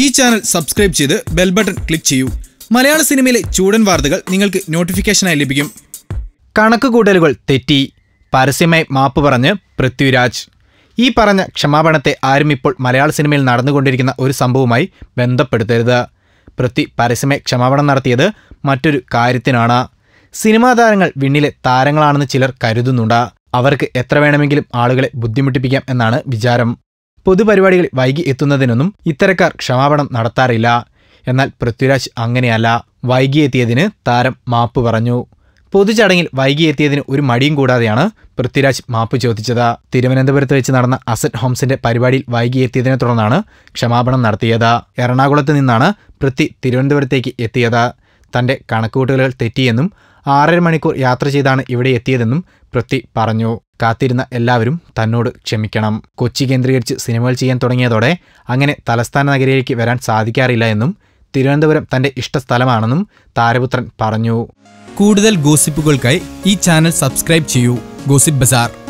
ഈ channel subscribe ചെയ്ത് bell button click ചെയ്യൂ. മലയാള സിനിമയിലെ ചൂടൻ വാർത്തകൾ നിങ്ങൾക്ക് നോട്ടിഫിക്കേഷനായി ലഭിക്കും. കണക്കുകൂട്ടലുകൾ തെറ്റി. പരസ്യമായി മാപ്പ് പറഞ്ഞ് പൃഥ്വിരാജ്. ഈ പറഞ്ഞ ക്ഷമാപണത്തെ ആരും ഇപ്പോൾ മലയാള സിനിമയിൽ നടന്നുകൊണ്ടിരിക്കുന്ന ഒരു സംഭവവുമായി ബന്ധപ്പെടുത്തരുത്. പൃഥ്വി പരസ്യമായി ക്ഷമാപണം നടത്തിയത് മറ്റൊരു കാര്യത്തിനാണ്. സിനിമാ താരങ്ങൾ വിണ്ണിലെ താരങ്ങളാണെന്ന് ചിലർ കരുതുന്നുണ്ട്. അവർക്ക് എത്ര വേണമെങ്കിലും ആളുകളെ ബുദ്ധിമുട്ടിപ്പിക്കാം എന്നാണ് വിചാരം. പൊതുപരിപാടികൾ വൈകി എത്തുന്നതിനൊന്നും ഇത്തരക്കാർ ക്ഷമാപണം നടത്താറില്ല. എന്നാൽ പൃഥ്വിരാജ് അങ്ങനെയല്ല. വൈകി എത്തിയതിന് താരം മാപ്പ് പറഞ്ഞു. പൊതുചടങ്ങിൽ വൈകി എത്തിയതിന് ഒരു മടിയും കൂടാതെയാണ് പൃഥ്വിരാജ് മാപ്പ് ചോദിച്ചത്. തിരുവനന്തപുരത്ത് വെച്ച് നടന്ന അസറ്റ് ഹോംസിന്റെ പരിപാടിയിൽ വൈകി എത്തിയതിനെ തുടർന്നാണ് ക്ഷമാപണം നടത്തിയത്. എറണാകുളത്ത് നിന്നാണ് പൃഥ്വി തിരുവനന്തപുരത്തേക്ക് എത്തിയത്. തന്റെ കണക്കുകൂട്ടലുകൾ തെറ്റിയെന്നും ആറര മണിക്കൂർ യാത്ര ചെയ്താണ് ഇവിടെ എത്തിയതെന്നും പൃഥ്വി പറഞ്ഞു. കാത്തിരുന്ന എല്ലാവരും തന്നോട് ക്ഷമിക്കണം. കൊച്ചി കേന്ദ്രീകരിച്ച് സിനിമകൾ ചെയ്യാൻ തുടങ്ങിയതോടെ അങ്ങനെ തലസ്ഥാന നഗരിയിലേക്ക് വരാൻ സാധിക്കാറില്ല എന്നും തിരുവനന്തപുരം തന്റെ ഇഷ്ടസ്ഥലമാണെന്നും താരപുത്രൻ പറഞ്ഞു. കൂടുതൽ ഗോസിപ്പുകൾക്കായി ഈ ചാനൽ സബ്സ്ക്രൈബ് ചെയ്യൂ. ഗോസിപ്പ് ബസാർ.